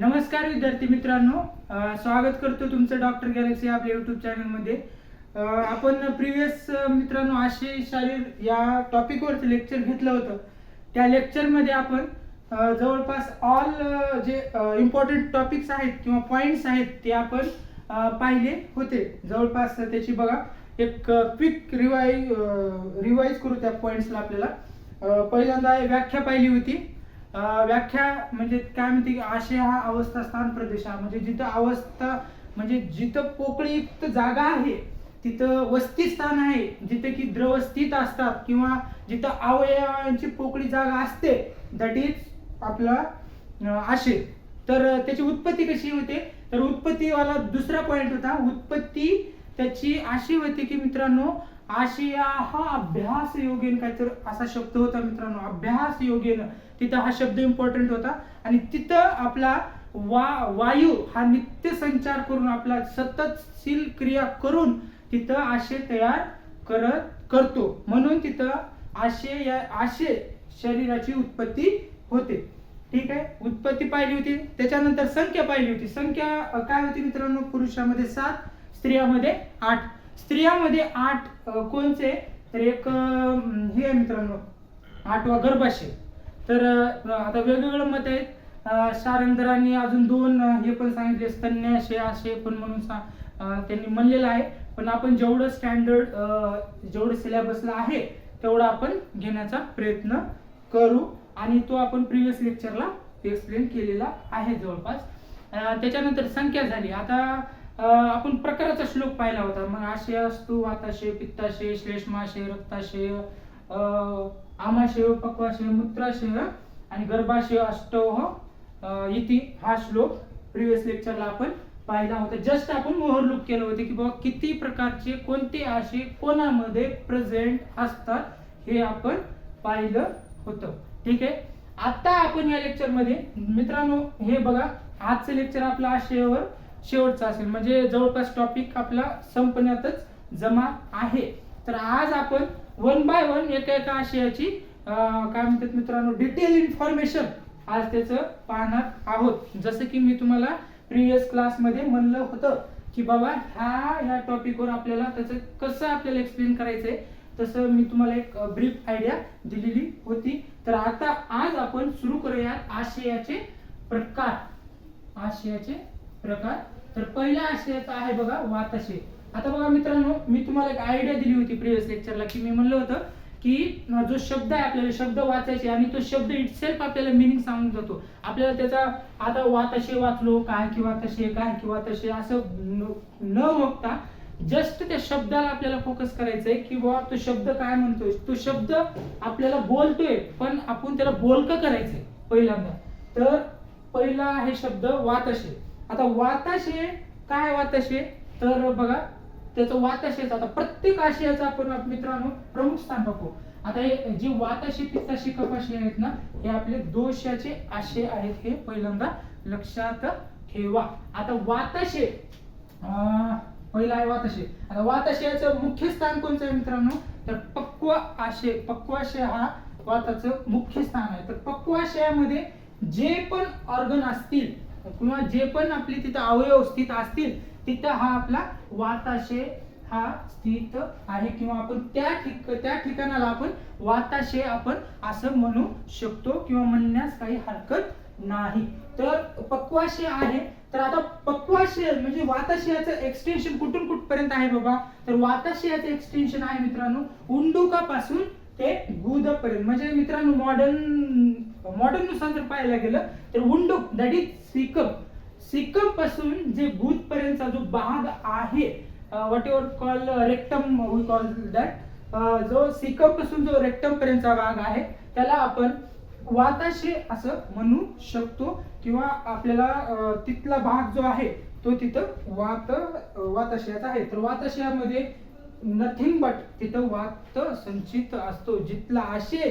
नमस्कार विद्यार्थी मित्रांनो. स्वागत करतो तुमचं डॉक्टर गॅलेक्सी आपल्या युट्यूब चॅनलमध्ये आपण प्रिव्हियस मित्रांनो आशय शारीर या टॉपिकवरचं लेक्चर घेतलं होतं. त्या लेक्चरमध्ये आपण जवळपास ऑल जे इम्पॉर्टंट टॉपिक्स आहेत किंवा पॉईंट्स आहेत ते आपण पाहिले होते. जवळपास त्याची बघा एक क्विक रिवाई रिवाईज करू त्या पॉईंट्सला आपल्याला. पहिल्यांदा व्याख्या पाहिली होती. व्याख्या म्हणजे काय म्हणते की आशय हा अवस्था स्थान प्रदेश हा म्हणजे जिथं अवस्था म्हणजे जिथं पोकळीयुक्त जागा आहे तिथं वस्ती स्थान आहे. जिथे की द्रव स्थित असतात किंवा जिथं अवयवांची पोकळी जागा असते दॅट इज आपला आशय. तर त्याची उत्पत्ती कशी होते? तर उत्पत्तीवाला दुसरा पॉइंट होता. उत्पत्ती त्याची अशी होती की मित्रांनो आशिया हा अभ्यास योगेन काहीतरी असा शब्द होता मित्रांनो. अभ्यास योगेन तिथं हा शब्द इम्पॉर्टंट होता. आणि तिथं आपला वा वायू हा नित्य संचार करून आपला सततशील क्रिया करून तिथं आशय तयार करत करतो. म्हणून तिथं आशय या आशय शरीराची उत्पत्ती होते. ठीक आहे? उत्पत्ती पाहिली होती. त्याच्यानंतर संख्या पाहिली होती. संख्या काय होती मित्रांनो? पुरुषामध्ये सात स्त्रियामध्ये आठ. स्त्रियामध्ये आठ कोणचे? तर एक हे आहे मित्रांनो. आठवा गर्भाशय. तर आता वेगवेगळं मत आहेत. अ, शारंगधरांनी अजून दोन हे पण सांगितले स्तन्याशय आशय पण म्हणून त्यांनी म्हणलेलं आहे. पण आपण जेवढं स्टँडर्ड जेवढं सिलेबसला आहे तेवढं आपण घेण्याचा प्रयत्न करू. आणि तो आपण प्रिव्हियस लेक्चरला एक्सप्लेन केलेला आहे जवळपास. त्याच्यानंतर संख्या झाली. आता आपण प्रकाराचा श्लोक पाहिला होता. मग आशय असतो वाताशय पित्ताशय श्लेष्माशय रक्ताशय आमाशय पक्वाशय मूत्राशय आणि गर्भाशय अष्टव इति हा श्लोक प्रिव्हियस लेक्चरला आपण पाहिला होता. जस्ट आपण मोहरलूक केलं होतं की बाबा किती प्रकारचे कोणते आशय कोणामध्ये प्रेझेंट असतात हे आपण पाहिलं होतं. ठीक आहे? आता आपण या लेक्चरमध्ये मित्रांनो हे बघा आजचं लेक्चर आपला आशयावर शेवटचा असेल. म्हणजे जवळपास टॉपिक आपला संपण्यातच जमा आहे. तर आज आपण वन बाय वन एका एका आशयाची काय म्हणतात मित्रांनो डिटेल इन्फॉर्मेशन आज त्याचं पाहणार आहोत. जसं की मी तुम्हाला प्रिव्हियस क्लासमध्ये म्हणलं होतं की बाबा ह्या ह्या टॉपिकवर आपल्याला त्याचं कसं आपल्याला एक्सप्लेन करायचंय तसं मी तुम्हाला एक ब्रीफ आयडिया दिलेली होती. तर आता आज आपण सुरू करूयात आशयाचे प्रकार. आशयाचे प्रकार. तर पहिला आशयाचा आहे बघा वाताशय. आता बघा मित्रांनो मी तुम्हाला एक आयडिया दिली होती प्रिव्हियस लेक्चरला की मी म्हणलं होतं की जो शब्द आहे आपल्याला शब्द वाचायचे आणि तो शब्द इटसेल्फ आपल्याला मिनिंग सांगून जातो. आपल्याला त्याचा आता वाताशय वाचलो काय किंवा तसे काय किंवा तसे असं न- बघता जस्ट त्या शब्दाला आपल्याला फोकस करायचंय की बाबा तो शब्द काय म्हणतोय तो शब्द आपल्याला बोलतोय पण आपण त्याला बोलकं करायचंय पहिल्यांदा. तर पहिला आहे शब्द वाताशे. आता वाताशे काय वाताशे? तर बघा त्याचं वाताशेच आता प्रत्येक आशयाचं आपण मित्रांनो प्रमुख स्थान बघू. आता हे जे वाताशय पित्ताशय कपाशी आहेत ना हे आपले दोषाचे आशय आहेत हे पहिल्यांदा लक्षात ठेवा. आता वाताशे पहिला आहे वाताशे आता वाताशयाचं मुख्य स्थान कोणतं आहे मित्रांनो? तर पक्व आशय पक्वाशय हा वाताचं मुख्य स्थान आहे. तर पक्वाशयामध्ये जे पण ऑर्गन असतील किंवा जे पण आपले तिथं अवयव स्थित असतील तिथं हा आपला वाताशे हा स्थित आहे किंवा आपण त्या ठिक त्या ठिकाणाला आपण वाताशे आपण असं म्हणू शकतो किंवा म्हणण्यास काही हरकत नाही. तर पक्वाशे आहे. तर आता पक्वाशय म्हणजे वाताशयाचं एक्सटेन्शन कुठून कुठपर्यंत आहे बाबा? तर वाताशयाचं एक्सटेन्शन आहे मित्रांनो उंडुकापासून ते गुदपर्यंत. म्हणजे मित्रांनो मॉडर्न मॉडर्ननुसार जर पाहायला गेलं तर उंडूक दॅट इज सिकम. सिकमपासून जे गुद पर्यंतचा जो भाग आहे what your call rectum we call that जो सिकमपासून जो रेक्टम पर्यंतचा भाग आहे त्याला आपण वाताशे असं म्हणू शकतो किंवा आपल्याला तिथला भाग जो आहे तो तिथं वात वाताशयाचा आहे. तर वाताशयामध्ये नथिंग बट तिथं वात संचित असतो. जिथला आशय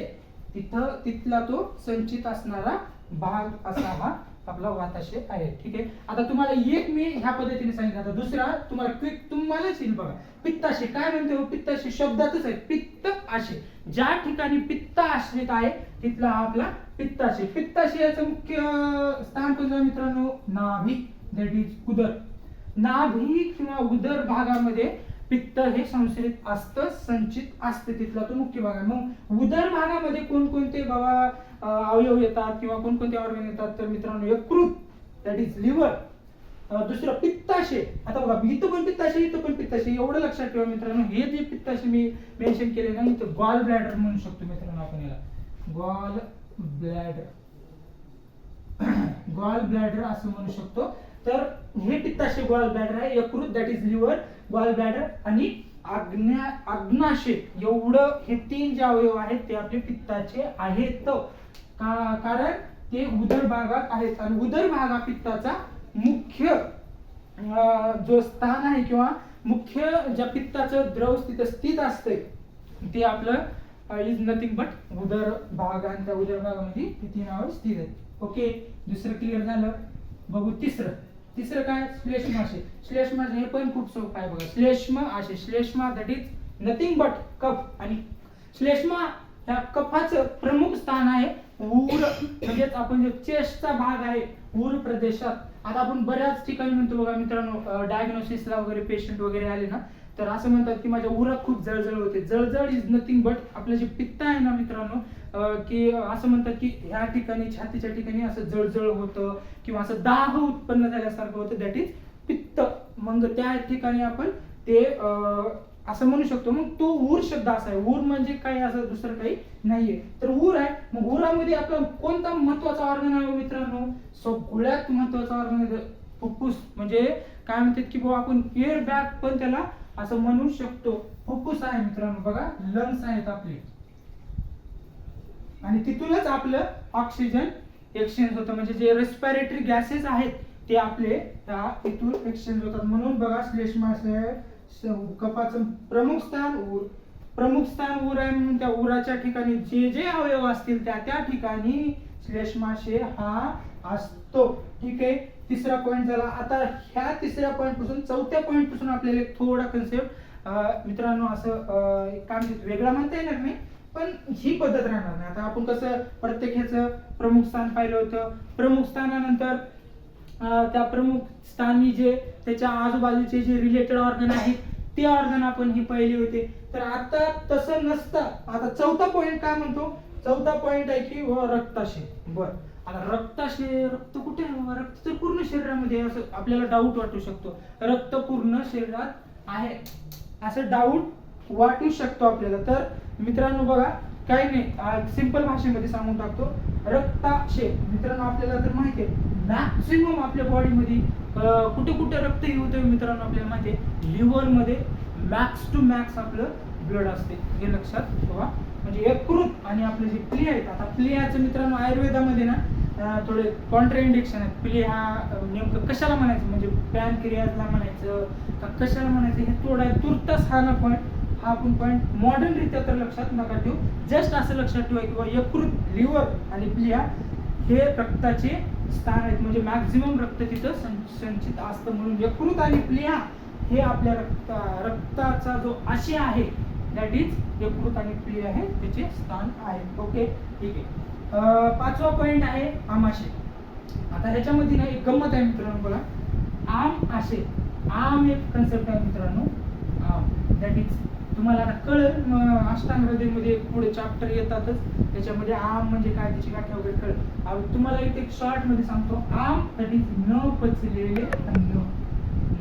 तिथं तिथला तो संचित असणारा भाग असा हा आपला वाताशय आहे. ठीक आहे? आता तुम्हाला एक मी ह्या पद्धतीने सांगितलं. आता दुसरा तुम्हाला क्विक तुम्हालाच येईल बघा. पित्ताशय काय म्हणते हो? पित्ताशय शब्दातच आहे. पित्त आशय ज्या ठिकाणी पित्त आश्रित आहे तिथला हा आपला पित्ताशय पित्ताशयाचं मुख्य स्थान कोणतं मित्रांनो? नाभी. दॅट इज उदर. नाभी किंवा उदर भागामध्ये पित्त हे संचरित असतं संचित असते तिथला तो मुख्य भाग आहे. मग उदर भागामध्ये कोणकोणते बाबा अवयव येतात किंवा कोणकोणते ऑर्गन येतात? तर मित्रांनो यकृत दॅट इज लिव्हर दुसरं पित्ताशय. आता बघा इथं पण पित्ताशय इथं पण पित्ताशय. एवढं लक्षात ठेवा मित्रांनो हे जे पित्ताशय मी मेन्शन केले ना इथं गॉल ब्लॅडर म्हणू शकतो मित्रांनो आपण याला. गॉल ब्लॅडर गॉल ब्लॅडर असं म्हणू शकतो. तर हे पित्ताशय गॉल ब्लॅडर आहे यकृत that is liver gall bladder आणि आग्न्या आग्नाशय. एवढं हे तीन जे अवयव आहेत ते आपले पित्ताचे आहेत. का कारण ते उदर भागात आहेत. आणि उदर भाग हा पित्ताचा मुख्य जो स्थान आहे किंवा मुख्य ज्या पित्ताचं द्रव तिथं स्थित असते ते आपलं इज नथिंग बट उदर भाग आणि त्या उदर भागामध्ये ती तीन स्थित आहेत. ओके दुसरं क्लिअर झालं? बघू तिसरं. तिसरं काय? श्लेष्म आशय श्लेष्म हे पण खूप सोपं आहे बघा. श्लेष्म आशय श्लेष्मा that is nothing but cough आणि श्लेष्मा ह्या कफाचं प्रमुख स्थान आहे ऊर. म्हणजेच आपण जो चेस्टचा भाग आहे ऊर प्रदेशात. आता आपण बऱ्याच ठिकाणी म्हणतो बघा मित्रांनो डायग्नोसिसला वगैरे पेशंट वगैरे आले ना तर असं म्हणतात की माझ्या उरात खूप जळजळ होते. जळजळ इज नथिंग बट आपलं जे पित्त आहे ना मित्रांनो की असं म्हणतात की ह्या ठिकाणी छातीच्या ठिकाणी असं जळजळ होतं किंवा असं दाह उत्पन्न झाल्यासारखं होतं. दॅट इज पित्त. मग त्या ठिकाणी आपण ते अं, असं म्हणू शकतो. मग तो ऊर शब्द असा आहे. ऊर म्हणजे काय असं दुसरं काही नाहीये. तर ऊर आहे. मग उरामध्ये आपला कोणता महत्त्वाचा ऑर्गन आहे हो मित्रांनो? सगळ्यात महत्त्वाचा ऑर्गन आहे फुफ्फुस. म्हणजे काय म्हणतात की बाबा आपण एअर बॅग पण त्याला असं म्हणू शकतो. फुफ्फुस आहे मित्रांनो. बघा लंग्स आहेत आपले. आणि तिथूनच आपलं ऑक्सिजन एक्सचेंज होतं. म्हणजे जे रेस्पिरेटरी गॅसेस आहेत ते आपले त्या इथून एक्सचेंज होतात. म्हणून बघा श्लेष्माशय कपाचं प्रमुख स्थान ऊर. प्रमुख स्थान ऊर आहे म्हणून त्या उराच्या ठिकाणी जे जे अवयव असतील त्या त्या ठिकाणी श्लेष्माशय हा असतो. ठीक आहे? तिसरा पॉईंट झाला. आता ह्या तिसऱ्या पॉईंटपासून चौथ्या पॉईंटपासून आपल्याला एक थोडा कन्सेप्ट मित्रांनो असं काम वेगळा म्हणता येणार नाही. पण ही पद्धत राहणार नाही. आता आपण कसं प्रत्येक ह्याचं प्रमुख स्थान पाहिलं होतं. प्रमुख स्थानानंतर त्या प्रमुख स्थानी जे त्याच्या आजूबाजूचे जे रिलेटेड ऑर्गन आहेत ते ऑर्गन आपण ही पाहिले होते. तर आता तसं नसतं. आता चौथा पॉइंट काय म्हणतो? चौथा पॉइंट आहे की हो, व रक्ताशय बर. आता रक्ताशय रक्त कुठे आहे रक्त तर पूर्ण शरीरामध्ये असं आपल्याला डाऊट वाटू शकतो. रक्त पूर्ण शरीरात आहे. असं डाऊट वाटू शकतो आपल्याला. तर मित्रांनो बघा काही नाही सिंपल भाषेमध्ये सांगून टाकतो. रक्ताक्षेप मित्रांनो आपल्याला तर माहिती आहे मॅक्सिमम आपल्या बॉडीमध्ये कुठे कुठे रक्त येऊ मित्रांनो आपल्याला माहिती आहे? लिव्हरमध्ये मॅक्स टू मॅक्स आपलं ब्लड असते. हे लक्षात ठेवा. म्हणजे यकृत आणि आपले जे प्ले आहेत आता प्लेहाचं मित्रांनो आयुर्वेदामध्ये ना थोडे कॉन्ट्रा इंडिक्शन आहेत. प्ले हा नेमकं कशाला म्हणायचं? म्हणजे पॅन क्रियाला म्हणायचं का कशाला म्हणायचं? हे थोडा तुर्तच हा ना पॉईंट हा आपण पॉईंट मॉडर्न रित्या तर लक्षात नका ठेवू. जस्ट असं लक्षात ठेवा किंवा यकृत लिव्हर आणि प्लिया हे रक्ताचे स्थान आहेत. म्हणजे मॅक्झिमम रक्त तिथं सं- संचित असतं. म्हणून यकृत आणि प्लिया हे आपल्या रक्त रक्ताचा जो आशय आहे दॅट इज यकृत आणि प्लिया हे त्याचे स्थान आहे. ओके ठीक आहे. पाचवा पॉईंट आहे आमाशय आता ह्याच्यामध्ये ना एक गंमत आहे मित्रांनो बघा. आम आशय. आम एक कन्सेप्ट आहे मित्रांनो. आम. दॅट इज तुम्हाला कळेल अष्टांग हृदयमध्ये पुढे चॅप्टर येतातच. त्याच्यामध्ये आम म्हणजे काय त्याची व्याख्या वगैरे कळेल तुम्हाला इथे एक शॉर्टमध्ये सांगतो. आम दॅट इज न पचलेले अन्न.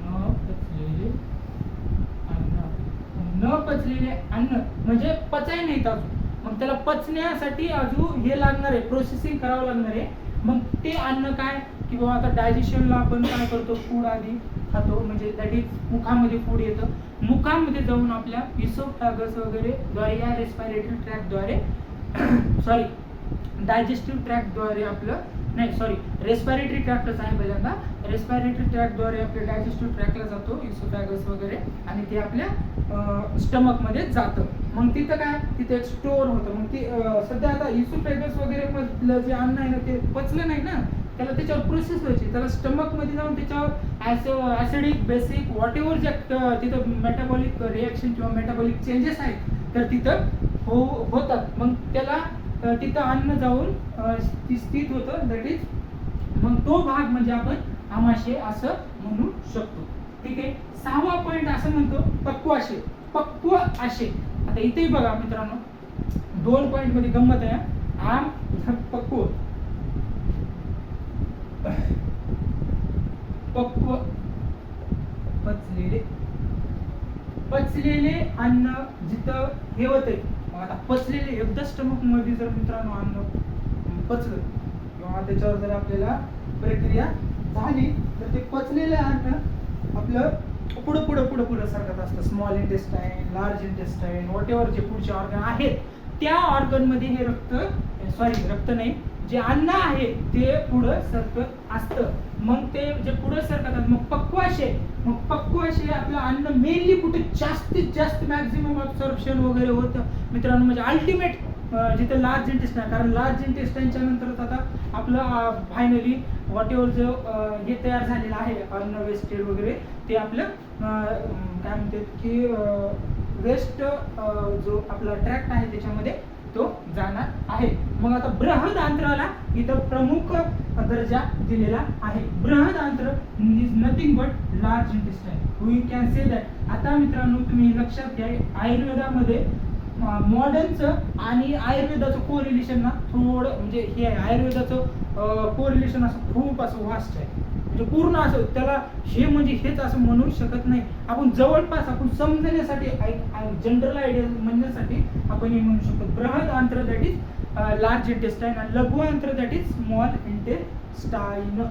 न पचलेले अन्न. न पचलेले अन्न. म्हणजे पचाय नाहीत अजून. मग त्याला पचण्यासाठी अजून हे लागणार आहे प्रोसेसिंग करावं लागणार आहे. मग ते अन्न काय? की बाबा आता डायजेशनला आपण काय करतो? फूड आधी. खातो म्हणजे दॅट इज मुखामध्ये फूड येतं. मुखामध्ये जाऊन आपल्या इसोफॅगस वगैरे द्वारे या रेस्पायरेटरी ट्रॅकद्वारे सॉरी डायजेस्टिव्ह ट्रॅकद्वारे आपलं नाही सॉरी रेस्पायरेटरी ट्रॅक्टच आहे पहिल्यांदा. रेस्पायरेटरी ट्रॅकद्वारे आपल्या डायजेस्टिव्ह ट्रॅकला जातो इसोफॅगस वगैरे आणि ते आपल्या स्टमकमध्ये जातं. मग तिथं काय? तिथे एक स्टोअर होतं. मग ती सध्या आता इसोफॅगस वगैरे मधलं जे अन्न आहे ना ते पचलं नाही ना? त्याला त्याच्यावर प्रोसेस व्हायची. त्याला स्टमकमध्ये जाऊन त्याच्यावर ॲसिडिक बेसिक वॉट एव्हर ज्या तिथं मेटाबॉलिक रिॲक्शन किंवा मेटाबॉलिक चेंजेस आहेत तर तिथं हो होतात. मग त्याला तिथं अन्न जाऊन ती स्थित होतं. दॅट इज मग तो भाग म्हणजे आपण आमाशय असं म्हणू शकतो. ठीक आहे? सहावा पॉईंट असं म्हणतो पक्वाशे. पक्व आशे. आता इथेही बघा मित्रांनो दोन पॉईंटमध्ये गंमत आहे आम पक्व. पक्व पचलेले. पचलेले अन्न जिथं हे होते मग आता पचलेले एकदा स्टमकमध्ये जर मित्रांनो अन्न पचलं किंवा त्याच्यावर जर आपल्याला प्रक्रिया झाली तर ते पचलेले अन्न आपलं पुढं पुढं पुढं पुढं सरकत असतं. Small intestine large intestine whatever जे पुढचे ऑर्गन आहेत त्या ऑर्गनमध्ये हे रक्त सॉरी रक्त नाही जे अन्न आहे ते पुढं सरकत असतं. मग ते जे पुढं सरकतात मग पक्वाशे मग पक्वाशे आपलं अन्न मेनली कुठे जास्तीत जास्त मॅक्झिमम ऑब्झर्प्शन वगैरे होतं. मित्रांनो म्हणजे अल्टिमेट जिथे लार्ज इंटेस्टाईन कारण लार्ज इंटेस्टाईनच्या नंतर आता आपलं फायनली वॉट एव्हर जो हे तयार झालेलं आहे अन्न वेस्टेड वगैरे ते आपलं काय म्हणतात की वेस्ट जो आपला ट्रॅक्ट आहे त्याच्यामध्ये तो जाणार आहे. मग आता बृहदांत्राला इथं प्रमुख दर्जा दिलेला आहे. बृहदांत्र is nothing but large intestine we can say that आता मित्रांनो तुम्ही लक्षात घ्या आयुर्वेदामध्ये मॉडर्नचं आणि आयुर्वेदाचं कोरिलेशन ना थोडं म्हणजे हे आहे आयुर्वेदाचं कोरिलेशन असं खूप असं वास्ट आहे. जो पूर्ण असं त्याला हे म्हणजे हेच असं म्हणू शकत नाही. आपण जवळपास आपण समजण्यासाठी जनरल आयडिया म्हणण्यासाठी आपण हे म्हणू शकतो. बृहद अंतर दॅट इज लार्ज इंटेस्टाईन आणि लघु अंतर that is small intestine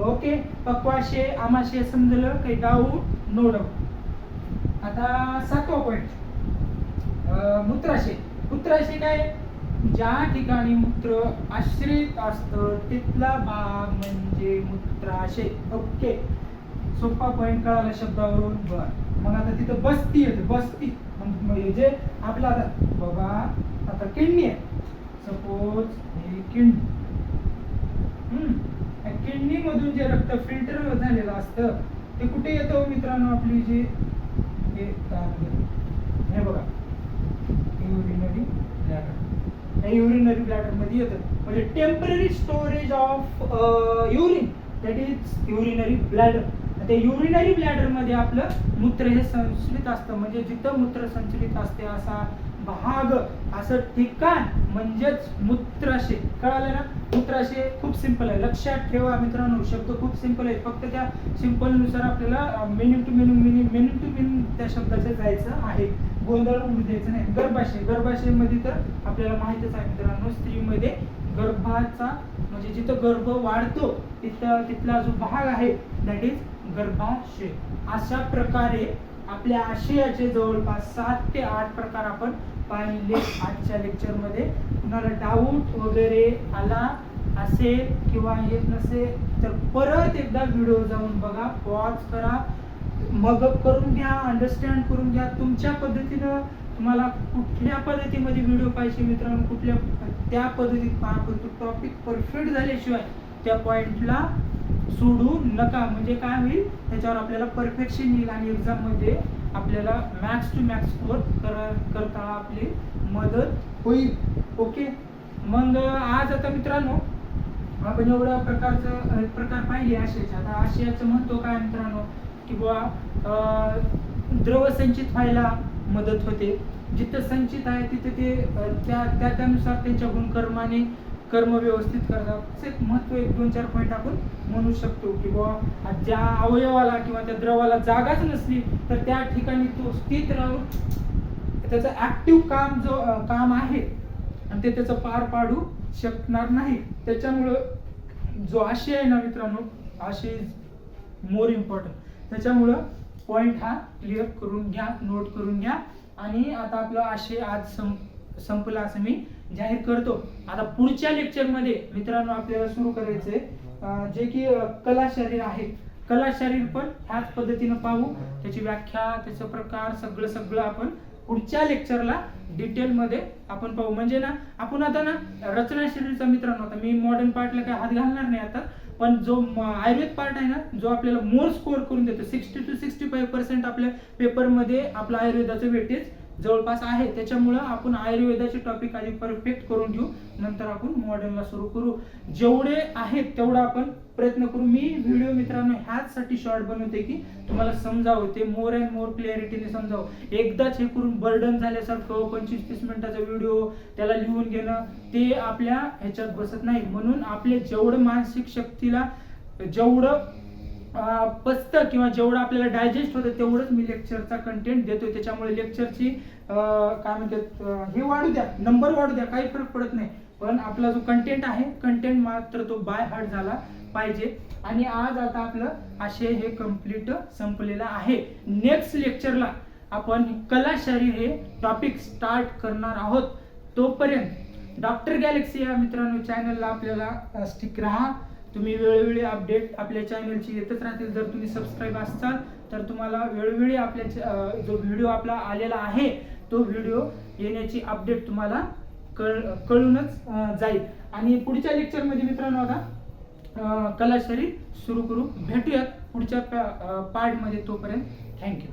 okay पक्वाशे आमाशे समजलं? काही डाऊट नो डाऊट आता सातवा पॉईंट मूत्राशय. मूत्राशय काय? ज्या ठिकाणी मूत्र आश्रित असतं तिथला भाग म्हणजे मूत्राशय. ओके सोपा पॉईंट कळाला शब्दावरून. बर. मग आता तिथं बस्ती येते बस्ती. म्हणजे जे आपला आता बाबा आता किडनी आहे. सपोज हे किडनी. हम्म. किडनी मधून जे रक्त फिल्टर झालेलं असतं ते कुठे येतं हो मित्रांनो आपली जी? हे बघा. युरिनरी ब्लॅडर युरिनरी ब्लॅडरमध्ये येतं म्हणजे temporary storage of urine that is urinary bladder ते युरिनरी ब्लॅडरमध्ये आपलं मूत्र हे संचलित असतं. म्हणजे जिथं मूत्र संचलित असते असा भाग असं ठिकाण म्हणजेच मूत्राशय. कळालं ना? मूत्राशय खूप सिंपल आहे. लक्षात ठेवा मित्रांनो शब्द खूप सिंपल आहे. फक्त त्या सिंपलनुसार आपल्याला meaning to meaning meaning meaning to meaning त्या शब्दाचं जायचं आहे. गोंधळ होऊ द्यायचं नाही. गर्भाशय गर्भाशयमध्ये तर आपल्याला माहितीच आहे मित्रांनो स्त्रीमध्ये गर्भाचा म्हणजे जिथं गर्भ वाढतो तिथं तिथला जो भाग आहे दॅट इज गर्भाशय. अशा प्रकारे आपल्या आशयाचे जवळपास सात ते आठ प्रकार आपण पाहिले आजच्या लेक्चरमध्ये कुणाला डाऊट वगैरे आला असेल किंवा येत नसेल तर परत एकदा व्हिडिओ जाऊन बघा पॉज करा. मग करून घ्या अंडरस्टँड करून घ्या. तुमच्या पद्धतीनं तुम्हाला कुठल्या पद्धतीमध्ये व्हिडिओ पाहिजे मित्रांनो? कुठल्या त्या पद्धतीत पहा पण तो टॉपिक परफेक्ट झाल्याशिवाय त्या पॉइंटला सोडू नका. म्हणजे काय होईल? त्याच्यावर आपल्याला परफेक्शन येईल आणि एक्झाममध्ये आपल्याला मॅक्स टू मॅक्स स्कोर करता आपली मदत होईल. ओके मग आज आता मित्रांनो आपण एवढ्या प्रकारचं प्रकार पाहिले आशयाचे आता आशयाचं म्हणतो काय मित्रांनो? किंवा बुवा द्रव संचित व्हायला मदत होते. जिथं संचित आहे तिथे ते त्या त्या त्यानुसार त्यांच्या गुणकर्माने कर्म व्यवस्थित करतात. असं एक महत्त्व एक दोन चार पॉईंट आपण म्हणू शकतो. की बाबा ज्या अवयवाला किंवा त्या द्रवाला जागाच नसली तर त्या ठिकाणी तो स्थित राहून त्याचं ऍक्टिव्ह काम जो काम आहे आणि ते त्याचं पार पाडू शकणार नाही. त्याच्यामुळं जो आशय आहे ना मित्रांनो आशय इज मोर इम्पॉर्टंट त्याच्यामुळं पॉईंट हा क्लिअर करून घ्या नोट करून घ्या. आणि आता आपला आशय आज सं संपला असं मी जाहीर करतो. आता पुढच्या लेक्चरमध्ये मित्रांनो आपल्याला सुरू करायचंय जे की कला शरीर आहे. कला शरीर पण ह्याच पद्धतीनं पाहू. त्याची व्याख्या त्याचा प्रकार सगळं सगळं आपण पुढच्या लेक्चरला डिटेलमध्ये आपण पाहू. म्हणजे ना आपण आता ना रचना शरीरचा मित्रांनो आता मी मॉडर्न पार्टला काय हात घालणार नाही आता. पण जो आयुर्वेद पार्ट आहे ना जो आपल्याला मोर स्कोअर करून देतो. Sixty two sixty five percent आपल्या पेपरमध्ये आपला आयुर्वेदाचं वेटेज जवळपास आहे. त्याच्यामुळं आपण आयुर्वेदाचे टॉपिक आधी परफेक्ट करून घेऊ. नंतर आपण मॉडर्नला सुरू करू. जेवढे आहेत तेवढं आपण प्रयत्न करू. मी व्हिडिओ मित्रांनो ह्याचसाठी शॉर्ट बनवते की तुम्हाला समजावं ते मोर अँड मोर क्लॅरिटीने समजावं. एकदाच हे करून बर्डन झाल्यासारखं पंचवीस तीस मिनिटाचा व्हिडिओ त्याला लिहून घेणं ते आपल्या ह्याच्यात बसत नाही. म्हणून आपले जेवढं मानसिक शक्तीला जेवढं पचतं किंवा जेवढं आपल्याला डायजेस्ट होतं तेवढंच मी लेक्चरचा कंटेंट देतोय. त्याच्यामुळे लेक्चरची काय म्हणतात हे वाढू द्या नंबर वाढू द्या काही फरक पडत नाही. पण आपला जो कंटेंट आहे कंटेंट मात्र तो बाय हार्ट झाला पाहिजे. आणि आज आता आपलं आशय हे कंप्लीट संपलेलं आहे. नेक्स्ट लेक्चरला आपण कला शरीर हे टॉपिक स्टार्ट करणार आहोत. तोपर्यंत डॉक्टर गॅलेक्सी या मित्रांनो चॅनलला आपल्याला स्टिक राहा. तुम्ही वेळोवेळी अपडेट आपल्या चॅनलची येतच राहतील. जर तुम्ही सबस्क्राईब असाल तर तुम्हाला वेळोवेळी आपल्या जो व्हिडिओ आपला आलेला आहे तो व्हिडिओ येण्याची अपडेट तुम्हाला कळ कळूनच जाईल. आणि पुढच्या लेक्चरमध्ये मित्रांनो आता कला शरीर सुरू करू. भेटूयात पुढच्या पार्टमध्ये तोपर्यंत. थँक्यू